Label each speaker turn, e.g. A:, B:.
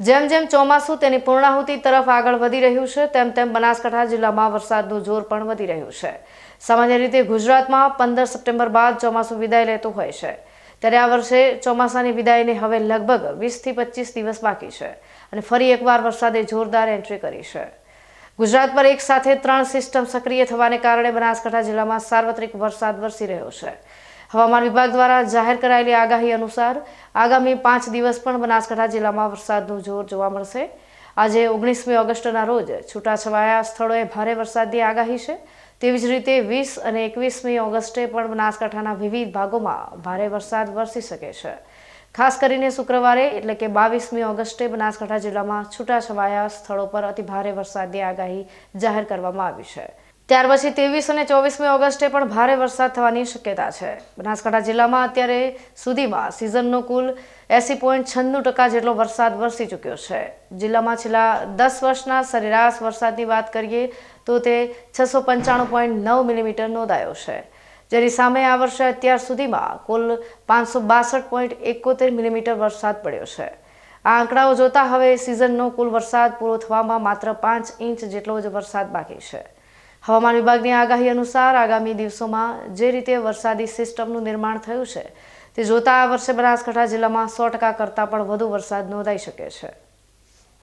A: જેમ જેમ ચોમાસું તેની પૂર્ણાહુતિ તરફ આગળ વધી રહ્યું છે, તેમ તેમ બનાસકાંઠા જિલ્લામાં વરસાદનું જોર પણ વધી રહ્યું છે. સામાન્ય રીતે ગુજરાતમાં પંદર સપ્ટેમ્બર બાદ ચોમાસું વિદાય લેતું હોય છે. ત્યારે આ વર્ષે ચોમાસાની વિદાયને હવે લગભગ વીસથી પચીસ દિવસ બાકી છે અને ફરી એકવાર વરસાદે જોરદાર એન્ટ્રી કરી છે. ગુજરાત પર એક સાથે ત્રણ સિસ્ટમ સક્રિય થવાને કારણે બનાસકાંઠા જિલ્લામાં સાર્વત્રિક વરસાદ વરસી રહ્યો છે. હવામાન વિભાગ દ્વારા જાહેર કરાયેલી આગાહી અનુસાર આગામી પાંચ દિવસ પણ બનાસકાંઠા જિલ્લામાં વરસાદનું જોર જોવા મળશે. આજે ઓગણીસમી ઓગસ્ટના રોજ છૂટાછવાયા સ્થળોએ ભારે વરસાદની આગાહી છે. તેવી જ રીતે વીસ અને એકવીસમી ઓગસ્ટે પણ બનાસકાંઠાના વિવિધ ભાગોમાં ભારે વરસાદ વરસી શકે છે. ખાસ કરીને શુક્રવારે એટલે કે બાવીસમી ઓગસ્ટે બનાસકાંઠા જિલ્લામાં છૂટાછવાયા સ્થળો પર અતિ ભારે વરસાદની આગાહી જાહેર કરવામાં આવી છે. ત્યાર પછી ત્રેવીસ અને ચોવીસમી ઓગસ્ટે પણ ભારે વરસાદ થવાની શક્યતા છે. બનાસકાંઠા જિલ્લામાં અત્યારે સુધીમાં સિઝનનો કુલ એસી પોઈન્ટ છન્નું ટકા જેટલો વરસાદ વરસી ચૂક્યો છે. જિલ્લામાં છેલ્લા દસ વર્ષના સરેરાશ વરસાદની વાત કરીએ તો તે છસો પંચાણું પોઈન્ટ નવ મિલીમીટર નોંધાયો છે. જેની સામે આ વર્ષે અત્યાર સુધીમાં કુલ પાંચસો બાસઠ પોઈન્ટ એકોતેર મિલીમીટર વરસાદ પડ્યો છે. આ આંકડાઓ જોતા હવે સિઝનનો કુલ વરસાદ પૂરો થવામાં માત્ર પાંચ ઇંચ જેટલો જ વરસાદ બાકી છે. હવામાન વિભાગની આગાહી અનુસાર આગામી દિવસોમાં જે રીતે વરસાદી સિસ્ટમનું નિર્માણ થયું છે, તે જોતા આ વર્ષે બનાસકાંઠા જિલ્લામાં સો ટકા કરતાં પણ વધુ વરસાદ નોંધાઈ શકે છે.